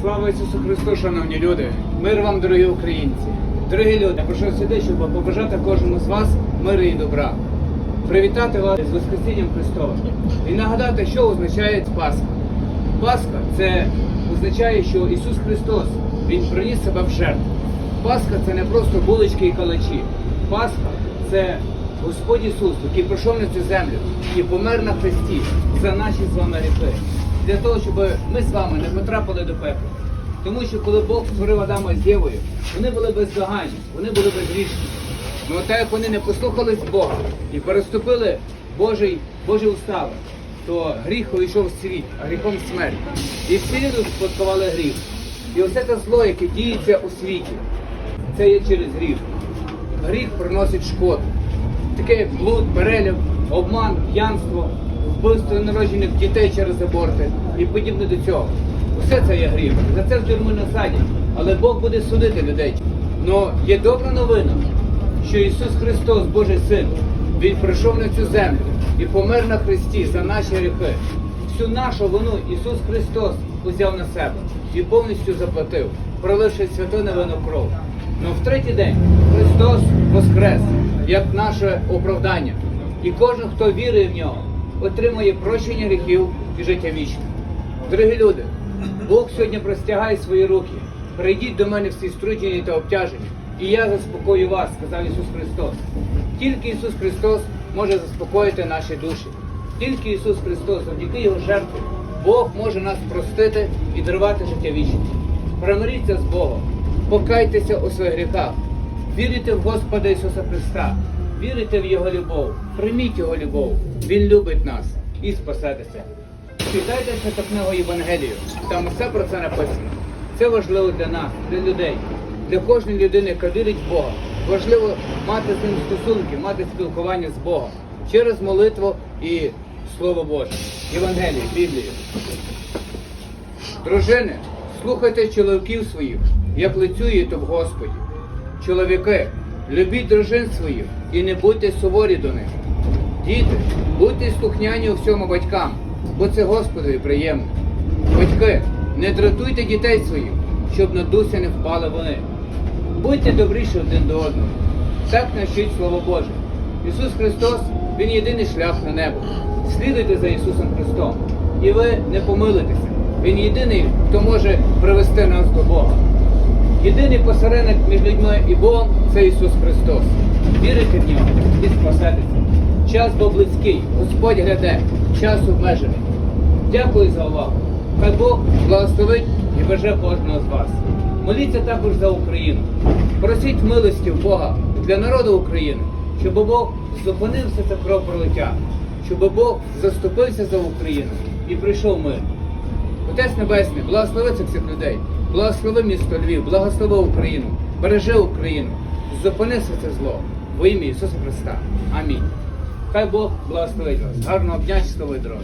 Слава Ісусу Христу, шановні люди! Мир вам, дорогі українці! Дорогі люди, я прийшов сюди, щоб побажати кожному з вас миру і добра. Привітати вас з Воскресінням Христовим і нагадати, що означає Пасха. Пасха це означає, що Ісус Христос Він приніс себе в жертву. Пасха це не просто булочки і калачі. Пасха це Господь Ісус, який прийшов на цю землю і помер на хресті за наші з вами гріхи. Для того, щоб ми з вами не потрапили до пекла. Тому що коли Бог створив Адама з Євою, вони були бездоганні, вони були безгрішні. Ну так як вони не послухались Бога і переступили Божий, Божі устави, то гріх увійшов в світ, а гріхом смерть. І всі люди спадкували гріх. І оце те зло, яке діється у світі, це є через гріх. Гріх приносить шкоду. Таке як блуд, переляв, обман, п'янство, вбивство народжених дітей через аборти і подібне до цього. Усе це є гріх. За це в тюрму не садять. Але Бог буде судити людей. Но є добра новина, що Ісус Христос, Божий Син, Він прийшов на цю землю і помер на Христі за наші гріхи. Всю нашу вину Ісус Христос узяв на себе і повністю заплатив, проливши святу невинну кров. Но в третій день Христос воскрес як наше оправдання. І кожен, хто вірує в нього, отримує прощення гріхів і життя вічне. Дорогі люди, Бог сьогодні простягає свої руки. Прийдіть до мене всі струджені та обтяжені, і я заспокою вас, сказав Ісус Христос. Тільки Ісус Христос може заспокоїти наші душі. Тільки Ісус Христос, завдяки Його жертві, Бог може нас простити і дарувати життя вічне. Примиріться з Богом, покайтеся у своїх гріхах, вірите в Господа Ісуса Христа, вірите в Його любов, прийміть Його любов. Він любить нас і спасетеся. Читайте цю книгу Євангелію, там все про це написано. Це важливо для нас, для людей, для кожної людини, яка вірить в Бога. Важливо мати з ним стосунки, мати спілкування з Богом через молитву і Слово Боже, Євангелію, Біблію. Дружини, слухайте чоловіків своїх, як лицюєте в Господі. Чоловіки, любіть дружин своїх і не будьте суворі до них. Діти, будьте слухняні у всьому батькам, бо це Господові приємно. Батьки, не дратуйте дітей своїх, щоб на дусі не впали вони. Будьте добріші один до одного. Так навчить Слово Боже. Ісус Христос, Він єдиний шлях на небо. Слідуйте за Ісусом Христом, і ви не помилитеся. Він єдиний, хто може привести нас до Бога. Єдиний посередник між людьми і Богом це Ісус Христос. Вірите в нього і спасетеся. Час був близький, Господь гляде, час обмежений. Дякую за увагу. Хай Бог благословить і береже кожного з вас. Моліться також за Україну. Просіть милості в Бога для народу України, щоб Бог зупинився це кровопролиття, щоб Бог заступився за Україну і прийшов мир. Отець Небесний, благослови цих всіх людей, благослови місто Львів, благослови Україну, бережи Україну, зупини це зло во ім'я Ісуса Христа. Амінь. Хай Бог благословить вас. Гарного дня, щасливої дороги.